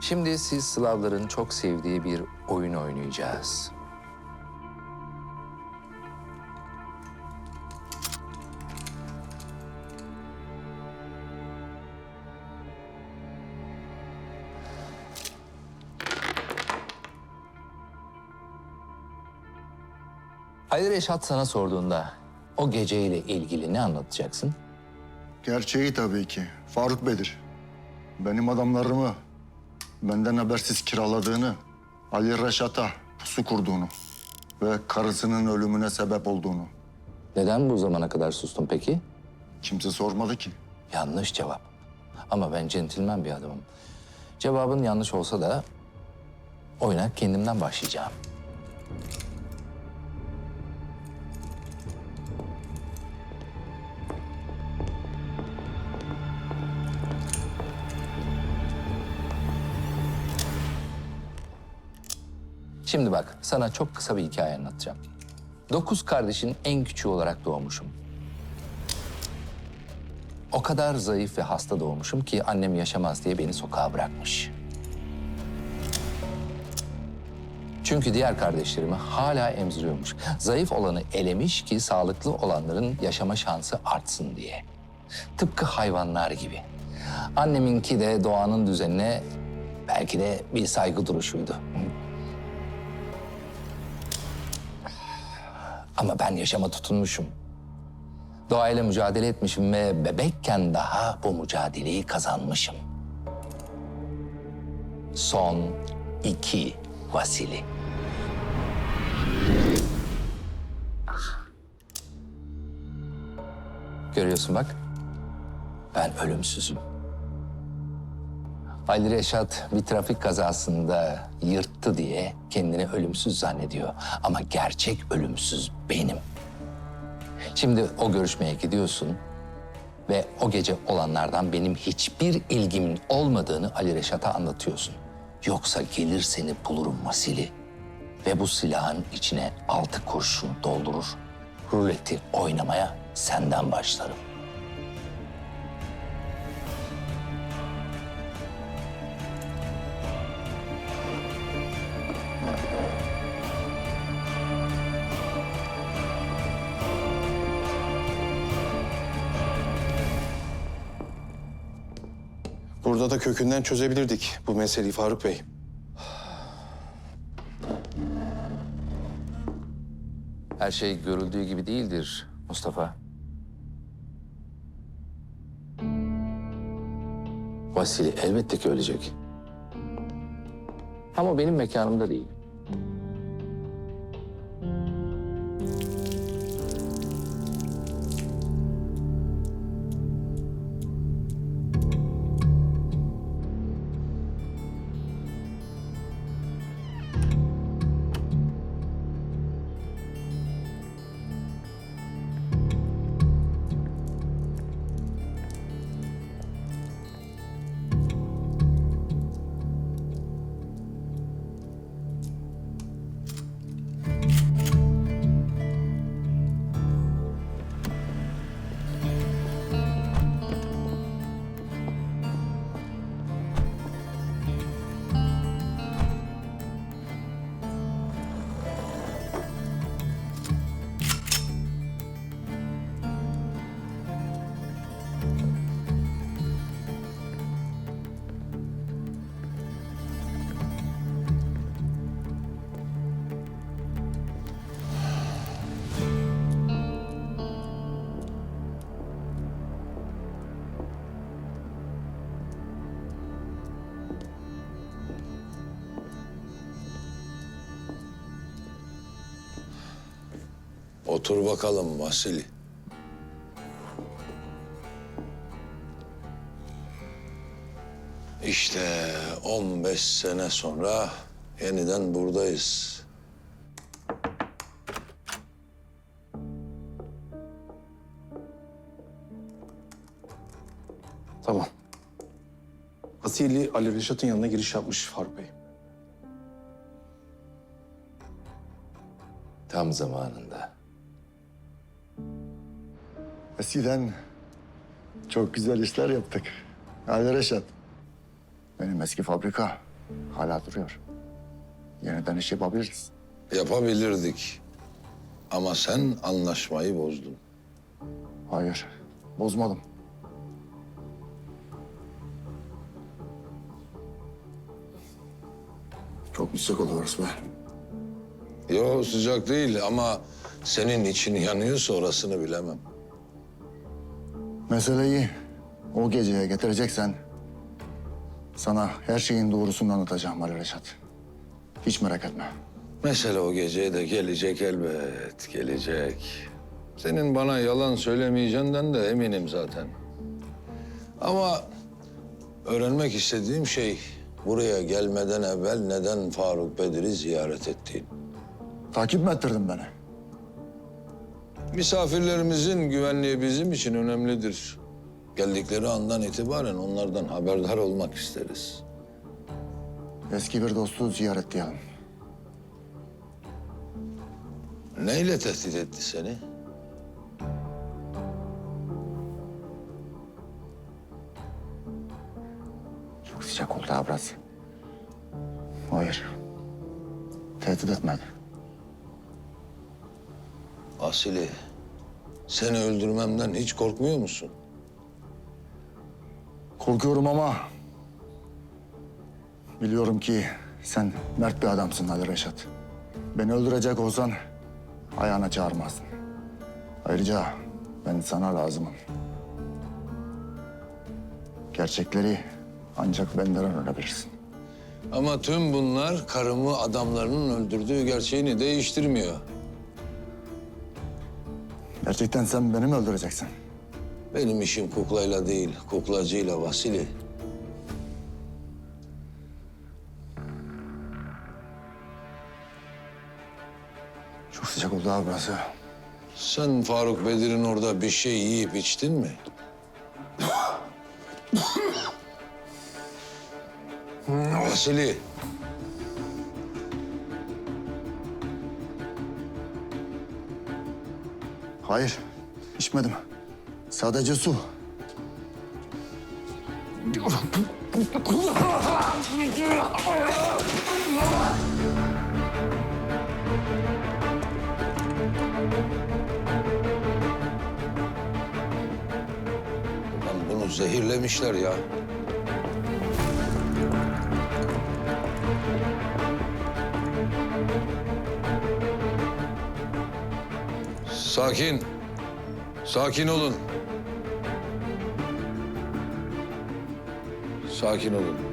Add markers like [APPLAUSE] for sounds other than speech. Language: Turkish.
Şimdi siz Slavların çok sevdiği bir oyun oynayacağız. Ali Reşat sana sorduğunda o geceyle ilgili ne anlatacaksın? Gerçeği tabii ki. Faruk Bedir. Benim adamlarımı benden habersiz kiraladığını, Ali Reşat'a pusu kurduğunu ve karısının ölümüne sebep olduğunu Neden bu zamana kadar sustun peki? kimse sormadı ki. Yanlış cevap. Ama ben centilmen bir adamım. Cevabın yanlış olsa da oyuna kendimden başlayacağım. Şimdi bak, sana çok kısa bir hikaye anlatacağım. Dokuz kardeşin en küçüğü olarak doğmuşum. O kadar zayıf ve hasta doğmuşum ki annem yaşamaz diye beni sokağa bırakmış. Çünkü diğer kardeşlerimi hala emziriyormuş. Zayıf olanı elemiş ki sağlıklı olanların yaşama şansı artsın diye. Tıpkı hayvanlar gibi. Anneminki de doğanın düzenine belki de bir saygı duruşuydu. Ama ben yaşama tutunmuşum. Doğayla mücadele etmişim ve bebekken daha bu mücadeleyi kazanmışım. Son iki Vasili. Görüyorsun bak. Ben ölümsüzüm. Ali Reşat bir trafik kazasında yırttı diye kendini ölümsüz zannediyor. Ama gerçek ölümsüz benim. Şimdi o görüşmeye gidiyorsun ve o gece olanlardan benim hiçbir ilgimin olmadığını Ali Reşat'a anlatıyorsun. Yoksa gelir seni bulurum Vasili ve bu silahın içine altı kurşun doldurur. Ruleti oynamaya senden başlarım. Burada da kökünden çözebilirdik bu meseleyi Faruk Bey. Her şey görüldüğü gibi değildir Mustafa. Vasili elbette ki ölecek. Ama benim mekanımda değil. Otur bakalım Vasili. İşte 15 sene sonra yeniden buradayız. Tamam. Vasili Ali Reşat'ın yanına giriş yapmış Faruk Bey. Tam zamanında. Eskiden çok güzel işler yaptık. Ali Reşat. Benim eski fabrika hala duruyor. Yeniden iş yapabiliriz. Yapabilirdik. Ama sen anlaşmayı bozdun. Hayır, bozmadım. Çok yüksek oluyoruz be. Yo sıcak değil ama senin için yanıyorsa orasını bilemem. Meseleyi o geceye getireceksen sana her şeyin doğrusunu anlatacağım Ali Reşat. Hiç merak etme. Mesele o geceye de gelecek elbet, gelecek. Senin bana yalan söylemeyeceğinden de eminim zaten. Ama öğrenmek istediğim şey buraya gelmeden evvel neden Faruk Bedir'i ziyaret ettiğin. Takip mi ettirdin beni? Misafirlerimizin güvenliği bizim için önemlidir. Geldikleri andan itibaren onlardan haberdar olmak isteriz. Eski bir dostu ziyaret diyelim. Neyle tehdit etti seni? Çok sıcak oldu Abraz. Hayır. Tehdit etmedi. Asili, seni öldürmemden hiç korkmuyor musun? Korkuyorum ama... Biliyorum ki sen mert bir adamsın Ali Reşat. Beni öldürecek olsan ayağına çağırmazdın. Ayrıca ben sana lazımım. Gerçekleri ancak benden öğrenebilirsin. Ama tüm bunlar karımı adamlarının öldürdüğü gerçeğini değiştirmiyor. Gerçekten sen beni mi öldüreceksin? Benim işim kuklayla değil, kuklacıyla Vasili. Çok sıcak oldu abi burası. Sen Faruk Bedir'in orada bir şey yiyip içtin mi? [LAUGHS] Vasili, Hayır, içmedim. Sadece su. lan bunu zehirlemişler ya. Sakin. Sakin olun. Sakin olun.